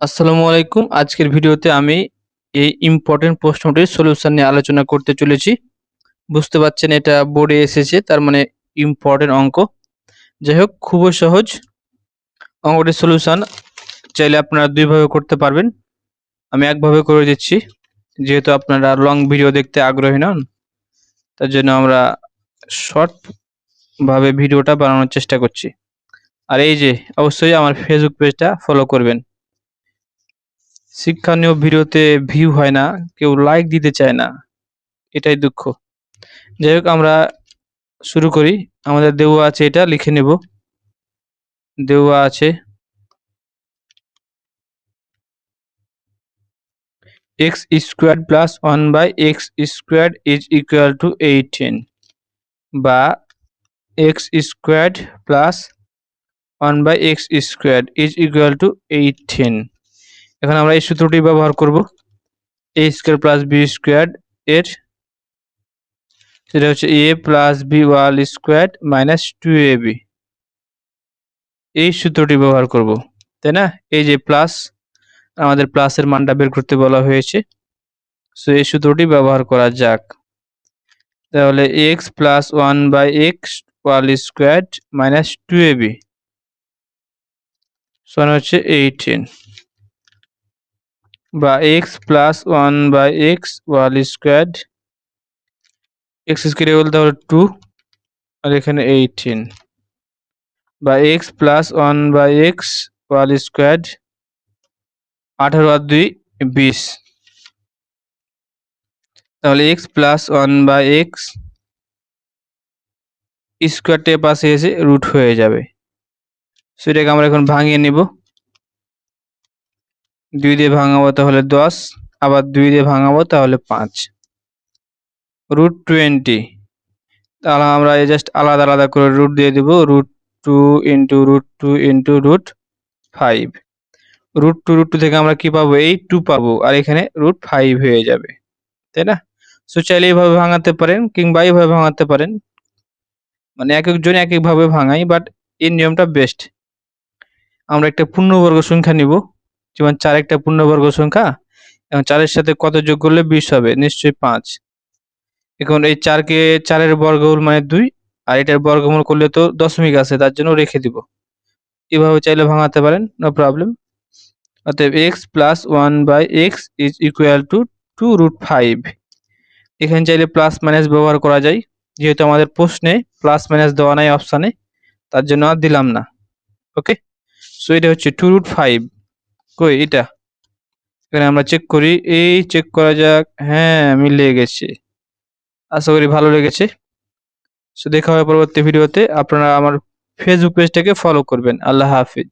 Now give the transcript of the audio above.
আসসালামু আলাইকুম। আজকের ভিডিওতে আমি এই ইম্পর্টেন্ট প্রশ্নটির সলিউশন নিয়ে আলোচনা করতে চলেছি। বুঝতে পারছেন, এটা বোর্ডে এসেছে, তার মানে ইম্পর্টেন্ট অঙ্ক। যাই হোক, খুবই সহজ। অঙ্কটির সলিউশন চাইলে আপনারা দুইভাবে করতে পারবেন। আমি একভাবে করে দিচ্ছি, যেহেতু আপনারা লং ভিডিও দেখতে আগ্রহী নন, তার জন্য আমরা শর্ট ভাবে ভিডিওটা বানানোর চেষ্টা করছি। আর এই যে, অবশ্যই আমার ফেসবুক পেজটা ফলো করবেন। শিক্ষণীয় ভিডিওতে ভিউ হয় না, কেউ লাইক দিতে চায় না, এটাই দুঃখ। যাই হোক, আমরা শুরু করি। আমাদের দেওয়া আছে এটা, লিখে নেব। দেওয়া আছে x square plus one by x square is equal to eighteen বা x square plus one by x square is equal to eighteen এখন আমরা এই সূত্রটি ব্যবহার করব। A square plus b square এর সেটা হচ্ছে a plus b whole square minus two a b এই সূত্রটি ব্যবহার করব, তাই না? এই যে প্লাস আমাদের প্লাসের মানটা বের করতে বলা হয়েছে। সো এই সূত্রটি ব্যবহার করা যাক। তাহলে x plus one by x whole square minus two a b সমান হচ্ছে এইটিন বা x plus one by x whole square x square বলতে হলো টু আর এখানে এইটিন বা x plus one by x whole square আঠারো আর দুই, বিশ। তাহলে x plus one by x স্কোয়ারটা পাশে এসে রুট হয়ে যাবে। সেটাকে আমরা এখন ভাঙিয়ে নিব। দুই দিয়ে ভাঙাবো তাহলে দশ, আবার দুই দিয়ে ভাঙাবো তাহলে পাঁচ। Root twenty. তাহলে আমরা জাস্ট আলাদা আলাদা করে রুট দিয়ে দিব, root two into root two into root five. Root two root two থেকে আমরা কি পাবো? এই টু পাবো, আর এখানে রুট ফাইভ হয়ে যাবে, তাই না? সো চাইলে এইভাবে ভাঙাতে পারেন কিংবা এইভাবে ভাঙাতে পারেন। মানে এক একজন এক একভাবে ভাঙাই, বাট এই নিয়মটা বেস্ট। আমরা একটা পূর্ণবর্গ সংখ্যা নিব। যেমন চার একটা পূর্ণবর্গ সংখ্যা এবং চারের সাথে কত যোগ করলে বিশ হবে? নিশ্চয়ই পাঁচ। এখন এই চারকে, চারের বর্গমূল মানে দুই, আর এটার বর্গমূল করলে তো দশমিক আছে, তার জন্য রেখে দিব। এভাবে চাইলে ভাঙাতে পারেন নো প্রবলেম অতএব x plus one by x is equal to two root five এখানে চাইলে প্লাস মাইনাস ব্যবহার করা যায়, যেহেতু আমাদের প্রশ্নে প্লাস মাইনাস দেওয়া নাই অপশানে তার জন্য আর দিলাম না। ওকে সো এটা হচ্ছে টু রুট ফাইভ কই এটা এখানে আমরা চেক করি। এই চেক করা যাক। হ্যাঁ মিলে গেছে। আশা করি ভালো লেগেছে। সো দেখা হবে পরবর্তী ভিডিওতে আপনারা আমার ফেসবুক পেজটাকে ফলো করবেন। আল্লাহ হাফিজ।